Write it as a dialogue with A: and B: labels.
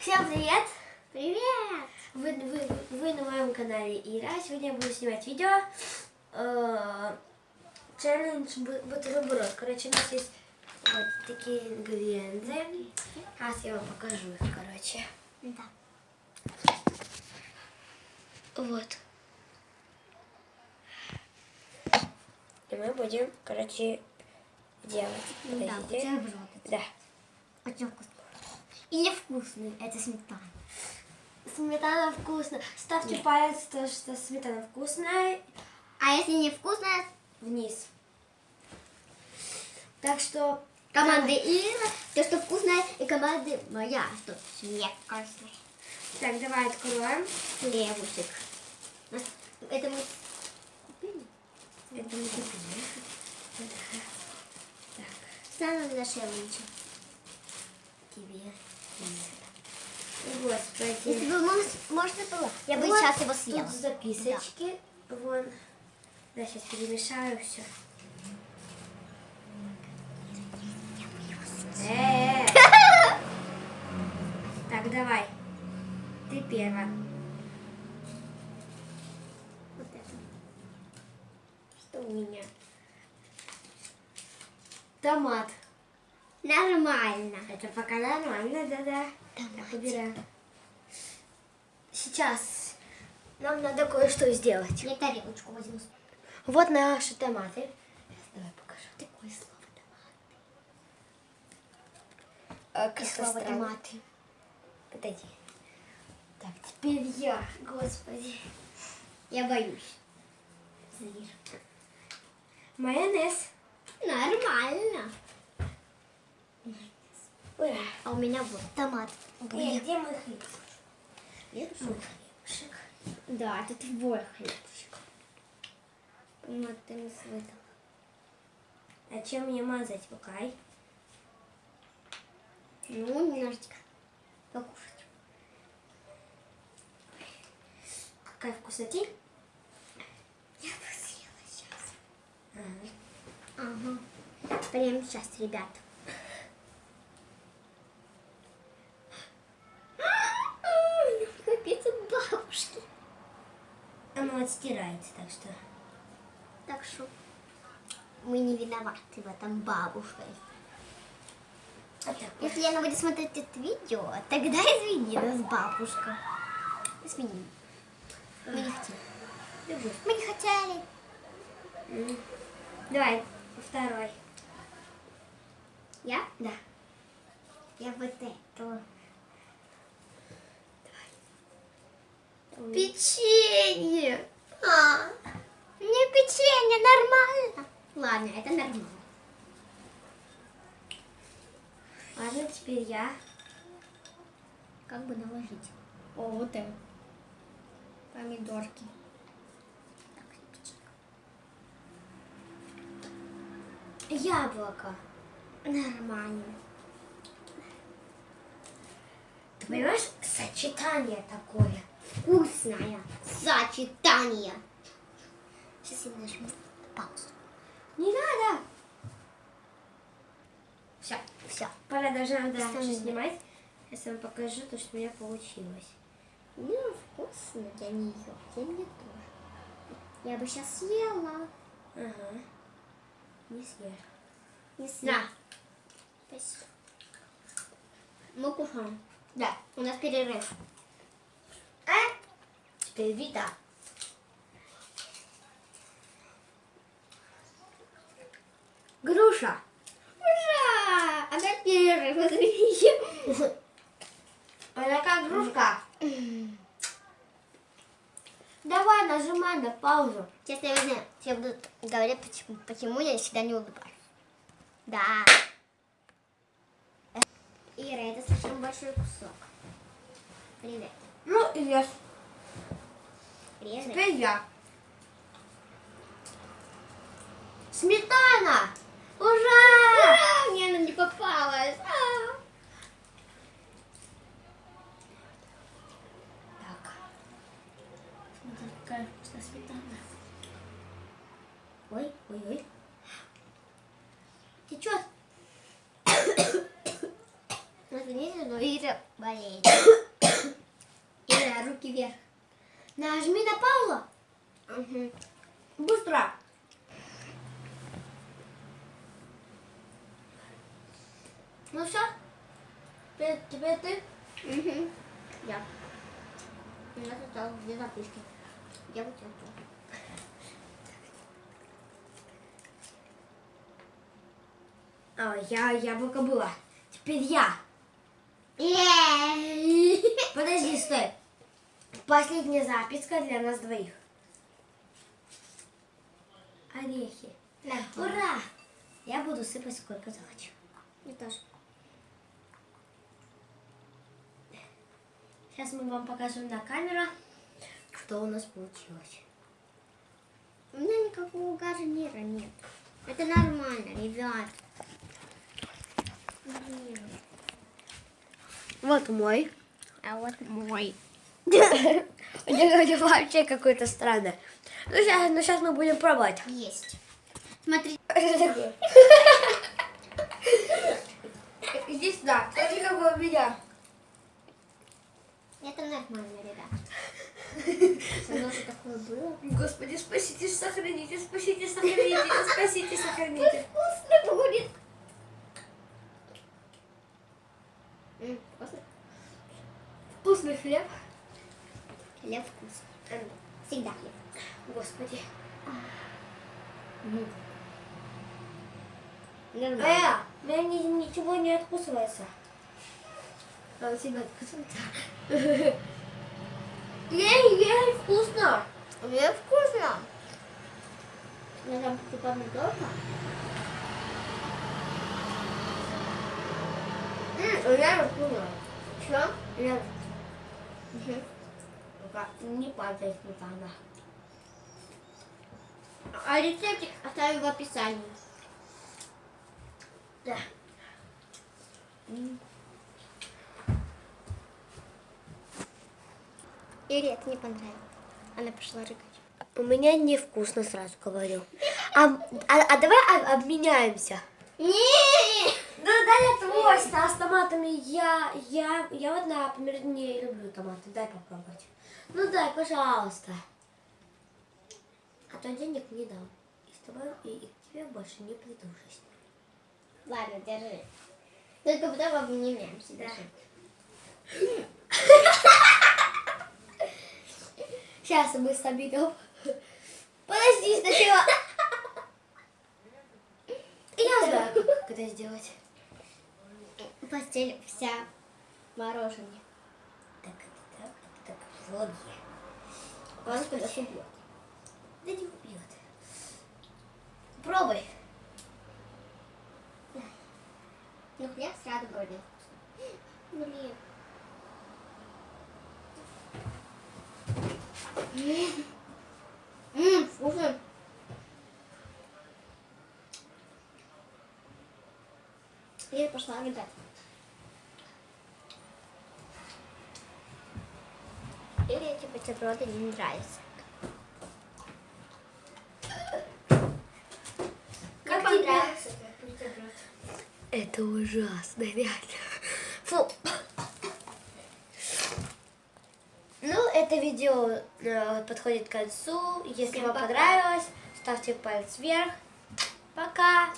A: Всем привет!
B: Привет!
A: Вы, вы, вы на моем канале Ира. Сегодня я буду снимать видео. э, Челлендж бу- бутерброд. Короче, у нас есть вот такие ингредиенты. Сейчас я вам покажу их, короче.
B: Да.
A: Вот. И мы будем, короче, делать.
B: Да, бутерброды.
A: Да.
B: Очень вкусно. И невкусный. Это сметана.
A: Сметана вкусная. Ставьте палец, то, что сметана вкусная.
B: А если невкусная,
A: Вниз. Так что
B: команды Ира, то, что вкусная, и команды моя, что невкусная.
A: Так, давай откроем.
B: Хлебушек. Это мы купили?
A: Это не купили.
B: Самое дешевле.
A: Тебе. Господи.
B: Если бы мож- можно было, я бы
A: Вот
B: сейчас его съела.
A: Тут записочки. Вон. Да, сейчас перемешаю все. Э. Так, давай. Ты первая.
B: Вот это.
A: Что у меня? Томат.
B: Нормально.
A: Это пока нормально, да-да. Сейчас нам надо кое-что сделать.
B: Я тарелочку возьму.
A: Вот наши томаты. Давай покажу.
B: Такое слово томат.
A: А,
B: И
A: как
B: слово томаты.
A: Подойди. Так, теперь я. Господи.
B: Я боюсь. Зришь.
A: Майонез.
B: Нормально.
A: Ура.
B: А у меня вот томат.
A: Э, где мой хлеб?
B: Видишь?
A: Мой хлебушек.
B: Да, это твой хлебчик. Вот ты не свытал.
A: А чем мне мазать, Букай?
B: Ну, немножечко покушать.
A: Какая вкуснотень?
B: Я бы съела сейчас.
A: Ага.
B: Ага. Прямо сейчас, ребят.
A: Оно отстирается, так что.
B: Так что мы не виноваты в этом бабушкой.
A: Вот.
B: Если она будет смотреть это видео, тогда извини нас, бабушка. Извини. Мы не хотели. Мы не хотели.
A: Давай, второй.
B: Я?
A: Да.
B: Я вот это.
A: Печенье.
B: А, мне печенье нормально. Ладно, это нормально.
A: Ладно, теперь я.
B: Как бы наложить? О, вот это. Помидорки.
A: Яблоко.
B: Нормально.
A: Ты понимаешь, сочетание такое.
B: Вкусное сочетание. Сейчас я нажму паузу.
A: Не надо.
B: Все, все.
A: Пора даже надо
B: Сами.
A: дальше снимать. Сейчас вам покажу то, что у меня получилось.
B: Ну, вкусно для нее. Для меня тоже. Я бы сейчас съела.
A: Ага. Не съешь.
B: Не съела. Спасибо. Мы кушаем. Да, у нас перерыв.
A: А? Теперь вида. Груша.
B: Ура! Опять перерыв, извините.
A: Она как грушка. Давай, нажимай на паузу.
B: Честно, я не знаю, все будут говорить, почему, почему я всегда не улыбаюсь. Да. Ира, это слишком большой кусок. Привет.
A: Ну, и ешь.
B: Резать.
A: Теперь я. Сметана! Ура!
B: Ура! Мне она не попалась. А.
A: Так. Смотри, какая вкусная сметана. Ой, ой, ой. Течет.
B: Извините, но Ира болеет. Ира, руки вверх.
A: Нажми на Павла.
B: Угу.
A: Быстро. Ну все. Теперь, теперь ты.
B: Угу. Я. У нас осталось две записки. Я вот это.
A: А, я яблоко было. Теперь я. Подожди, стой. Последняя записка для нас двоих. Орехи. Ура! Я буду сыпать сколько захочу.
B: Я тоже.
A: Сейчас мы вам покажем на камеру, что у нас получилось.
B: У меня никакого гарнира нет. Это нормально, ребят. Блин.
A: Вот мой.
B: А вот мой.
A: Вообще какой-то странный. Ну сейчас, ну сейчас мы будем пробовать.
B: Есть. Смотри.
A: Что такое? Иди сюда. Смотри, какой у меня.
B: Это нормально, ребят. Со мной же такое было.
A: Господи, спасите, сохраните, спасите, сохраните, спасите, сохраните.
B: Вкусно будет.
A: Вкусный хлеб.
B: Хлеб вкусный. Всегда хлеб.
A: Господи.
B: Ну.
A: Э, у меня ни- ничего не откусывается. А у тебя откусывается? Ей, ей, вкусно.
B: Мне вкусно. Я там помидорка.
A: М, Реально вкусно.
B: Что?
A: Реально. Только не падает сметана.
B: А рецептик оставим в описании.
A: Да.
B: Ире это не понравилось. Она пошла рыгать.
A: У меня невкусно, сразу говорю. А, а, а давай об- обменяемся.
B: Не!
A: Дай я твой с, а с томатами. Я, я, я вот, например, не люблю томаты. Дай попробовать. Ну, дай, пожалуйста. А то денег не дам. И с тобой, и, и к тебе больше не приду в жизнь.
B: Ладно, держи. Только потом обменяемся. Держи.
A: Сейчас мы с обидом. Подожди сначала. Я знаю, как это сделать.
B: Постель вся мороженое.
A: Так, так, так, влоги.
B: Он куда убьет.
A: Да не убьет. Пробуй.
B: Ну, хлеб сразу вроде. Блин. Ммм, вкусно. Я пошла рыгать. Бутерброды не нравятся.
A: Как тебе?
B: понравился этот бутерброд.
A: Это ужасно, реально. Фу. Ну, это видео э, подходит к концу. Если
B: Всем
A: вам
B: пока.
A: понравилось, ставьте палец вверх. Пока.